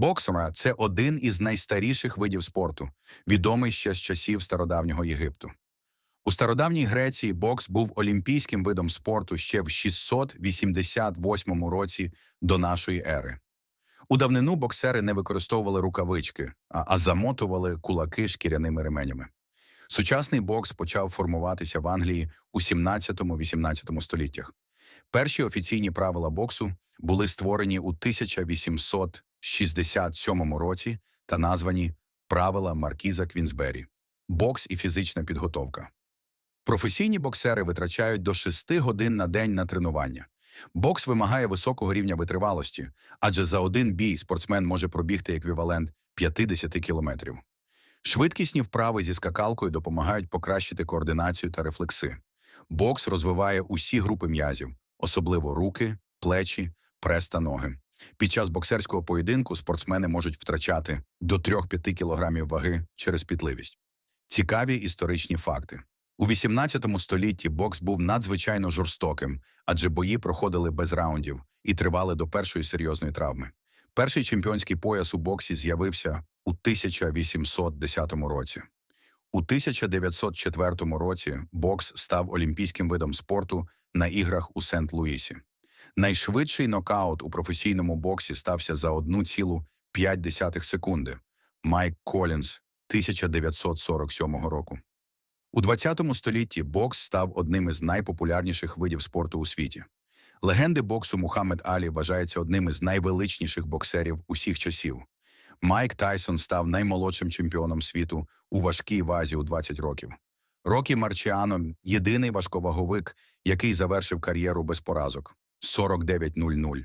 Боксера це один із найстаріших видів спорту, відомий ще з часів стародавнього Єгипту. У стародавній Греції бокс був олімпійським видом спорту ще в 688 році до нашої ери. У давнину боксери не використовували рукавички, а, замотували кулаки шкіряними ременями. Сучасний бокс почав формуватися в Англії у 17-18 століттях. Перші офіційні правила боксу були створені у 1867 році та названі Правила Маркіза Квінсбері. Бокс і фізична підготовка. Професійні боксери витрачають до 6 годин на день на тренування. Бокс вимагає високого рівня витривалості, адже за один бій спортсмен може пробігти еквівалент 50 кілометрів. Швидкісні вправи зі скакалкою допомагають покращити координацію та рефлекси. Бокс розвиває усі групи м'язів, особливо руки, плечі, прес та ноги. Під час боксерського поєдинку спортсмени можуть втрачати до 3-5 кілограмів ваги через пітливість. Цікаві історичні факти. У 18 столітті бокс був надзвичайно жорстоким, адже бої проходили без раундів і тривали до першої серйозної травми. Перший чемпіонський пояс у боксі з'явився у 1810 році. У 1904 році бокс став олімпійським видом спорту на іграх у Сент-Луїсі. Найшвидший нокаут у професійному боксі стався за 1,5 секунди. Майк Колінс 1947 року. У 20 столітті бокс став одним із найпопулярніших видів спорту у світі. Легенди боксу Мухаммед Алі вважається одним із найвеличніших боксерів усіх часів. Майк Тайсон став наймолодшим чемпіоном світу у важкій вазі у 20 років. Рокі Марчіано – єдиний важковаговик, який завершив кар'єру без поразок – 49-0-0.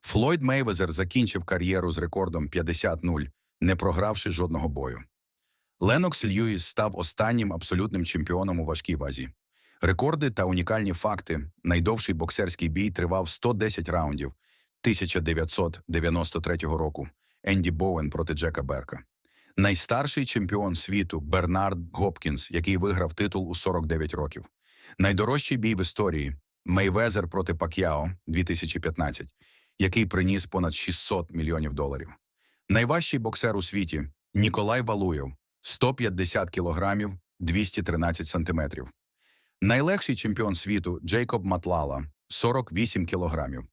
Флойд Мейвезер закінчив кар'єру з рекордом 50-0, не програвши жодного бою. Ленокс Льюіс став останнім абсолютним чемпіоном у важкій вазі. Рекорди та унікальні факти. Найдовший боксерський бій тривав 110 раундів 1993 року. Енді Боуен проти Джека Берка. Найстарший чемпіон світу Бернард Гопкінс, який виграв титул у 49 років. Найдорожчий бій в історії Мейвезер проти Пак'яо 2015, який приніс понад 600 мільйонів доларів. Найважчий боксер у світі Ніколай Валуєв 150 кілограмів 213 сантиметрів. Найлегший чемпіон світу Джейкоб Матлала 48 кілограмів.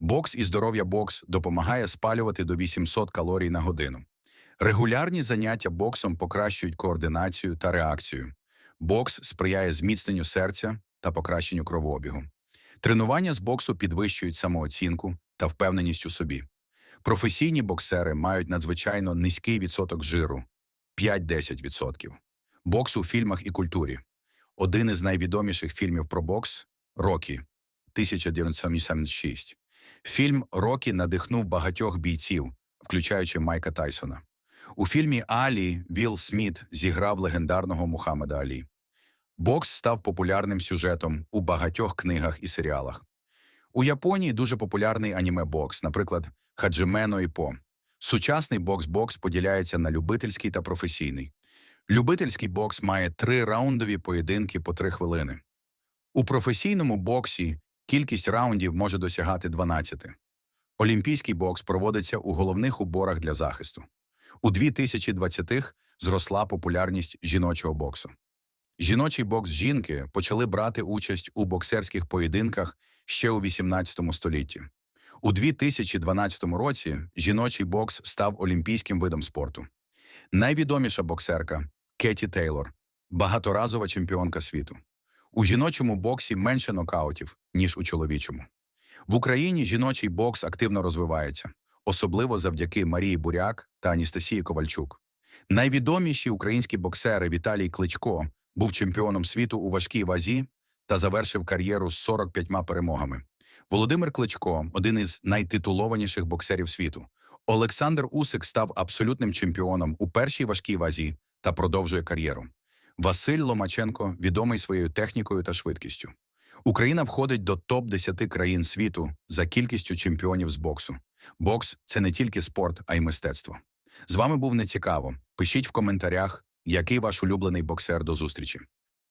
Бокс і здоров'я бокс допомагає спалювати до 800 калорій на годину. Регулярні заняття боксом покращують координацію та реакцію. Бокс сприяє зміцненню серця та покращенню кровообігу. Тренування з боксу підвищують самооцінку та впевненість у собі. Професійні боксери мають надзвичайно низький відсоток жиру 5-10%. Бокс у фільмах і культурі. Один із найвідоміших фільмів про бокс Рокі 1976. Фільм Рокі надихнув багатьох бійців, включаючи Майка Тайсона. У фільмі Алі Вілл Сміт зіграв легендарного Мухаммеда Алі. Бокс став популярним сюжетом у багатьох книгах і серіалах. У Японії дуже популярний аніме-бокс, наприклад, Хаджимено і По. Сучасний бокс-бокс поділяється на любительський та професійний. Любительський бокс має три раундові поєдинки по три хвилини. У професійному боксі кількість раундів може досягати 12. Олімпійський бокс проводиться у головних уборах для захисту. У 2020-х зросла популярність жіночого боксу. Жіночий бокс жінки почали брати участь у боксерських поєдинках ще у 18 столітті. У 2012 році жіночий бокс став олімпійським видом спорту. Найвідоміша боксерка Кеті Тейлор, багаторазова чемпіонка світу. У жіночому боксі менше нокаутів, ніж у чоловічому. В Україні жіночий бокс активно розвивається, особливо завдяки Марії Буряк та Аністасії Ковальчук. Найвідоміші українські боксери Віталій Кличко був чемпіоном світу у важкій вазі та завершив кар'єру з 45 перемогами. Володимир Кличко один із найтитулованіших боксерів світу. Олександр Усик став абсолютним чемпіоном у першій важкій вазі та продовжує кар'єру. Василь Ломаченко відомий своєю технікою та швидкістю. Україна входить до топ-10 країн світу за кількістю чемпіонів з боксу. Бокс це не тільки спорт, а й мистецтво. З вами був нецікаво. Пишіть в коментарях, який ваш улюблений боксер до зустрічі.